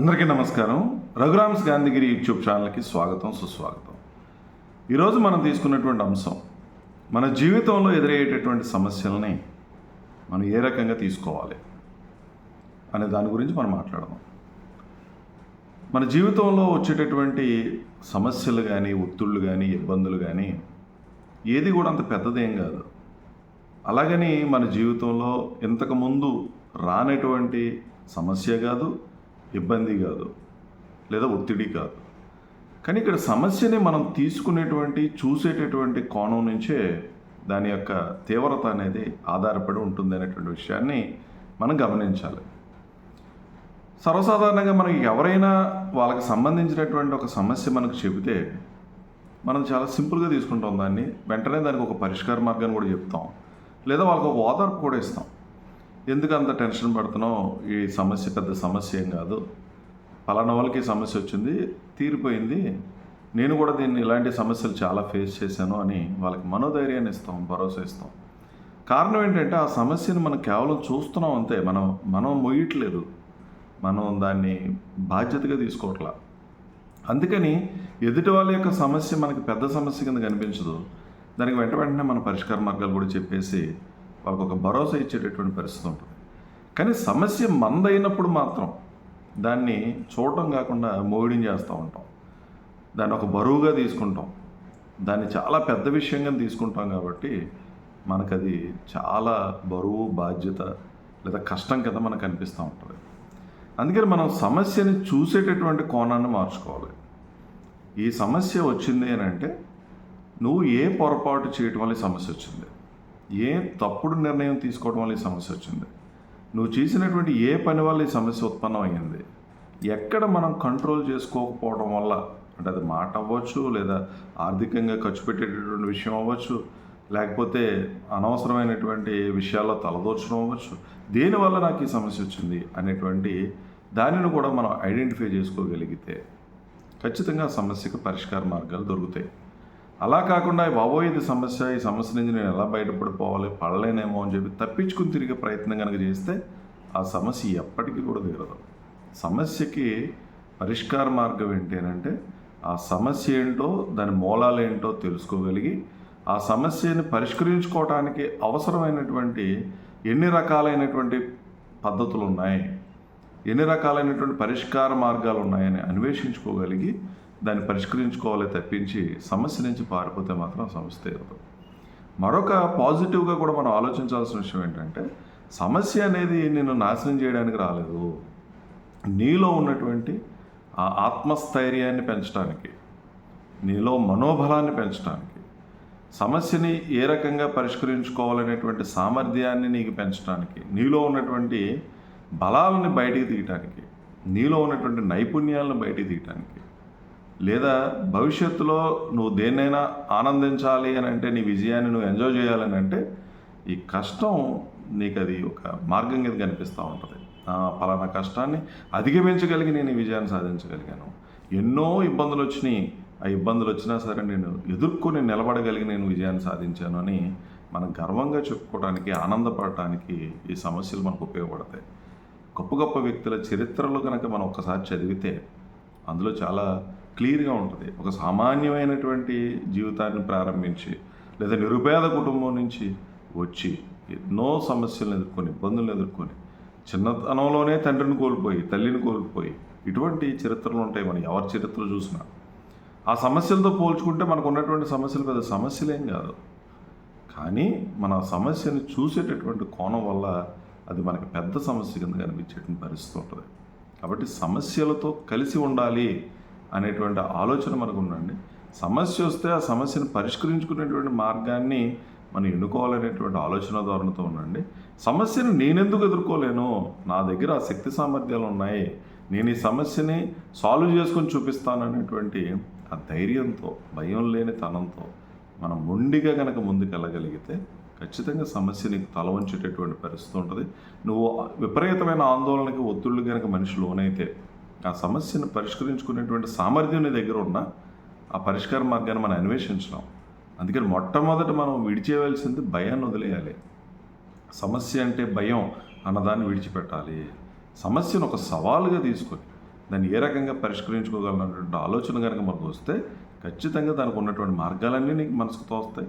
అందరికీ నమస్కారం. రఘురామ్స్ గాంధీగిరి యూట్యూబ్ ఛానల్కి స్వాగతం సుస్వాగతం. ఈరోజు మనం తీసుకున్నటువంటి అంశం మన జీవితంలో ఎదురయ్యేటటువంటి సమస్యలని మనం ఏ రకంగా తీసుకోవాలి అనే దాని గురించి మనం మాట్లాడదాం. మన జీవితంలో వచ్చేటటువంటి సమస్యలు కానీ ఒత్తిళ్ళు కానీ ఇబ్బందులు కానీ ఏది కూడా అంత పెద్దదేం కాదు. అలాగని మన జీవితంలో ఇంతకుముందు రానటువంటి సమస్య కాదు ఇబ్బంది కాదు లేదా ఒత్తిడి కాదు. కానీ ఇక్కడ సమస్యని మనం తీసుకునేటువంటి చూసేటటువంటి కోణం నుంచే దాని యొక్క తీవ్రత అనేది ఆధారపడి ఉంటుంది అనేటువంటి విషయాన్ని మనం గమనించాలి. సర్వసాధారణంగా మనకి ఎవరైనా వాళ్ళకి సంబంధించినటువంటి ఒక సమస్య మనకు చెబితే మనం చాలా సింపుల్గా తీసుకుంటాం దాన్ని. వెంటనే దానికి ఒక పరిష్కార మార్గాన్ని కూడా చెప్తాం. లేదా వాళ్ళకి ఒక ఓదార్పు కూడా ఇస్తాం. ఎందుకు అంత టెన్షన్ పడుతున్నావు? ఈ సమస్య పెద్ద సమస్య ఏం కాదు. పలానా వాళ్ళకి సమస్య వచ్చింది తీరిపోయింది. నేను కూడా దీన్ని ఇలాంటి సమస్యలు చాలా ఫేస్ చేశాను అని వాళ్ళకి మనోధైర్యాన్ని ఇస్తాం భరోసా ఇస్తాం. కారణం ఏంటంటే ఆ సమస్యను మనం కేవలం చూస్తున్నాం అంతే. మనం మనం మొయ్యట్లేదు. మనం దాన్ని బాధ్యతగా తీసుకోవట్లా. అందుకని ఎదుటి వాళ్ళ యొక్క సమస్య మనకి పెద్ద సమస్య కింద కనిపించదు. దానికి వెంట వెంటనే మన పరిష్కార మార్గాలు కూడా చెప్పేసి వాళ్ళకు ఒక భరోసా ఇచ్చేటటువంటి పరిస్థితి ఉంటుంది. కానీ సమస్య మందైనప్పుడు మాత్రం దాన్ని చూడటం కాకుండా మోయిడింగ్ చేస్తూ ఉంటాం. దాన్ని ఒక బరువుగా తీసుకుంటాం. దాన్ని చాలా పెద్ద విషయంగా తీసుకుంటాం కాబట్టి మనకది చాలా బరువు బాధ్యత లేదా కష్టం కింద మనకు అనిపిస్తూ ఉంటుంది. అందుకని మనం సమస్యని చూసేటటువంటి కోణాన్ని మార్చుకోవాలి. ఈ సమస్య వచ్చింది అని అంటే నువ్వు ఏ పొరపాటు చేయటం వల్ల సమస్య వచ్చింది? ఏ తప్పుడు నిర్ణయం తీసుకోవడం వల్ల ఈ సమస్య వచ్చింది? నువ్వు చేసినటువంటి ఏ పని వల్ల ఈ సమస్య ఉత్పన్నం అయ్యింది? ఎక్కడ మనం కంట్రోల్ చేసుకోకపోవడం వల్ల? అంటే అది మాట అవ్వచ్చు లేదా ఆర్థికంగా ఖర్చు పెట్టేటటువంటి విషయం అవ్వచ్చు లేకపోతే అనవసరమైనటువంటి విషయాల్లో తలదోచడం అవ్వచ్చు. దేనివల్ల నాకు ఈ సమస్య వచ్చింది అనేటువంటి దానిని కూడా మనం ఐడెంటిఫై చేసుకోగలిగితే ఖచ్చితంగా సమస్యకు పరిష్కార మార్గాలు దొరుకుతాయి. అలా కాకుండా బాబోయ్ ఇది సమస్య ఈ సమస్య నుంచి నేను ఎలా బయటపడిపోవాలి? పడలేనేమో అని చెప్పి తప్పించుకుని తిరిగే ప్రయత్నం కనుక చేస్తే ఆ సమస్య ఎప్పటికీ కూడా తీరదు. సమస్యకి పరిష్కార మార్గం ఏంటి అని అంటే ఆ సమస్య ఏంటో దాని మూలాలు ఏంటో తెలుసుకోగలిగి ఆ సమస్యని పరిష్కరించుకోవడానికి అవసరమైనటువంటి ఎన్ని రకాలైనటువంటి పద్ధతులు ఉన్నాయి ఎన్ని రకాలైనటువంటి పరిష్కార మార్గాలు ఉన్నాయని అన్వేషించుకోగలిగి దాన్ని పరిష్కరించుకోవాలి తప్పించి సమస్య నుంచి పారిపోతే మాత్రం సమస్య తీరదు. మరొక పాజిటివ్గా కూడా మనం ఆలోచించాల్సిన విషయం ఏంటంటే సమస్య అనేది నిన్ను నాశనం చేయడానికి రాలేదు. నీలో ఉన్నటువంటి ఆ ఆత్మస్థైర్యాన్ని పెంచడానికి నీలో మనోబలాన్ని పెంచడానికి సమస్యని ఏ రకంగా పరిష్కరించుకోవాలనేటువంటి సామర్థ్యాన్ని నీకు పెంచడానికి నీలో ఉన్నటువంటి బలాలని బయటికి తీయటానికి నీలో ఉన్నటువంటి నైపుణ్యాలను బయటికి తీయటానికి లేదా భవిష్యత్తులో నువ్వు దేన్నైనా ఆనందించాలి అని అంటే నీ విజయాన్ని నువ్వు ఎంజాయ్ చేయాలని అంటే ఈ కష్టం నీకు అది ఒక మార్గం కింద కనిపిస్తూ ఉంటుంది. పలానా కష్టాన్ని అధిగమించగలిగి నేను ఈ విజయాన్ని సాధించగలిగాను. ఎన్నో ఇబ్బందులు వచ్చినాయి. ఆ ఇబ్బందులు వచ్చినా సరే నేను ఎదుర్కొని నిలబడగలిగి నేను విజయాన్ని సాధించాను అని మనం గర్వంగా చెప్పుకోవడానికి ఆనందపడటానికి ఈ సమస్యలు మనకు ఉపయోగపడతాయి. గొప్ప గొప్ప వ్యక్తుల చరిత్రలు కనుక మనం ఒక్కసారి చదివితే అందులో చాలా క్లియర్గా ఉంటుంది. ఒక సామాన్యమైనటువంటి జీవితాన్ని ప్రారంభించి లేదా నిరుపేద కుటుంబం నుంచి వచ్చి ఎన్నో సమస్యలను ఎదుర్కొని ఇబ్బందులను ఎదుర్కొని చిన్నతనంలోనే తండ్రిని కోల్పోయి తల్లిని కోల్పోయి ఇటువంటి చరిత్రలు ఉంటాయి మనం ఎవరి చరిత్ర చూసినా. ఆ సమస్యలతో పోల్చుకుంటే మనకు ఉన్నటువంటి సమస్యలు పెద్ద సమస్యలేం కాదు. కానీ మన సమస్యను చూసేటటువంటి కోణం వల్ల అది మనకి పెద్ద సమస్య కింద కనిపించేటువంటి పరిస్థితి ఉంటుంది. కాబట్టి సమస్యలతో కలిసి ఉండాలి అనేటువంటి ఆలోచన మనకు ఉండండి సమస్య వస్తే ఆ సమస్యను పరిష్కరించుకునేటువంటి మార్గాన్ని మనం ఎన్నుకోవాలనేటువంటి ఆలోచన ధోరణితో ఉండండి సమస్యను నేనెందుకు ఎదుర్కోలేను? నా దగ్గర ఆ శక్తి సామర్థ్యాలు ఉన్నాయి. నేను ఈ సమస్యని సాల్వ్ చేసుకొని చూపిస్తాను అనేటువంటి ఆ ధైర్యంతో భయం లేని తనంతో మనం మొండిగా కనుక ముందుకెళ్ళగలిగితే ఖచ్చితంగా సమస్య నీకు తల వంచేటటువంటి పరిస్థితి ఉంటుంది. నువ్వు విపరీతమైన ఆందోళనకి ఒత్తిళ్ళు కనుక మనిషి లోనైతే ఆ సమస్యను పరిష్కరించుకునేటువంటి సామర్థ్యం నీ దగ్గర ఉన్న ఆ పరిష్కార మార్గాన్ని మనం అన్వేషించడం అందుకని మొట్టమొదట మనం విడిచేయవలసింది భయాన్ని వదిలేయాలి. సమస్య అంటే భయం అన్నదాన్ని విడిచిపెట్టాలి. సమస్యను ఒక సవాలుగా తీసుకొని దాన్ని ఏ రకంగా పరిష్కరించుకోగలనటువంటి ఆలోచన కనుక మనకు వస్తే ఖచ్చితంగా దానికి ఉన్నటువంటి మార్గాలన్నీ నీకు మనసుకు తోస్తాయి.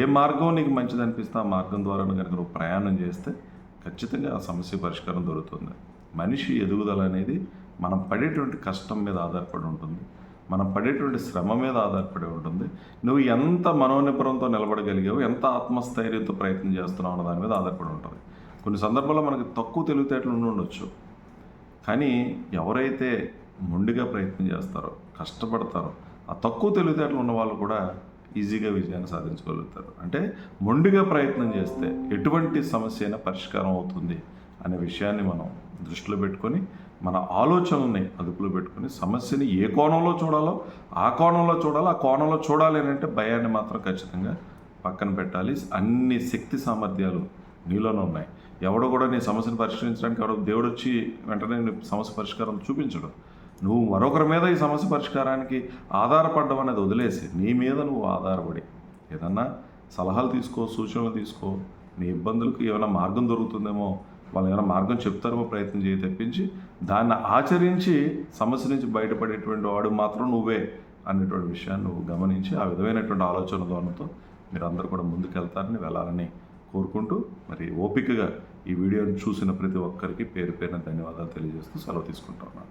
ఏ మార్గం నీకు మంచిది అనిపిస్తే ఆ మార్గం ద్వారా కనుక నువ్వు ప్రయాణం చేస్తే ఖచ్చితంగా ఆ సమస్య పరిష్కారం దొరుకుతుంది. మనిషి ఎదుగుదల అనేది మనం పడేటువంటి కష్టం మీద ఆధారపడి ఉంటుంది. మనం పడేటువంటి శ్రమ మీద ఆధారపడి ఉంటుంది. నువ్వు ఎంత మనోనిపురంతో నిలబడగలిగావు ఎంత ఆత్మస్థైర్యంతో ప్రయత్నం చేస్తున్నావు అన్న దాని మీద ఆధారపడి ఉంటుంది. కొన్ని సందర్భాల్లో మనకి తక్కువ తెలివితేటలు ఉండొచ్చు. కానీ ఎవరైతే మొండిగా ప్రయత్నం చేస్తారో కష్టపడతారో ఆ తక్కువ తెలివితేటలు ఉన్న వాళ్ళు కూడా ఈజీగా విజయాన్ని సాధించగలుగుతారు. అంటే మొండిగా ప్రయత్నం చేస్తే ఎటువంటి సమస్య అయినా పరిష్కారం అవుతుంది అనే విషయాన్ని మనం దృష్టిలో పెట్టుకొని మన ఆలోచనల్ని అదుపులో పెట్టుకుని సమస్యని ఏ కోణంలో చూడాలో ఆ కోణంలో చూడాలో ఆ కోణంలో చూడాలి అని అంటే భయాన్ని మాత్రం ఖచ్చితంగా పక్కన పెట్టాలి. అన్ని శక్తి సామర్థ్యాలు నీలోనే ఉన్నాయి. ఎవడో కూడా నీ సమస్యను పరిష్కరించడానికి ఎవడో దేవుడు వచ్చి వెంటనే నీ సమస్య పరిష్కారం చూపించడు. నువ్వు మరొకరి మీద ఈ సమస్య పరిష్కారానికి ఆధారపడడం అనేది వదిలేసి నీ మీద నువ్వు ఆధారపడి ఏదన్నా సలహాలు తీసుకో సూచనలు తీసుకో నీ ఇబ్బందులకు ఏమైనా మార్గం దొరుకుతుందేమో వాళ్ళు ఏమైనా మార్గం చెప్తారో ప్రయత్నం చేయి తెప్పించి దాన్ని ఆచరించి సమస్య నుంచి బయటపడేటువంటి వాడు మాత్రం నువ్వే అనేటువంటి విషయాన్ని నువ్వు గమనించి ఆ విధమైనటువంటి ఆలోచన ధోరణితో మీరు అందరూ కూడా ముందుకెళ్తారని వెళ్ళాలని కోరుకుంటూ మరి ఓపికగా ఈ వీడియోని చూసిన ప్రతి ఒక్కరికి పేరు పేరున ధన్యవాదాలు తెలియజేస్తూ సెలవు తీసుకుంటున్నాను.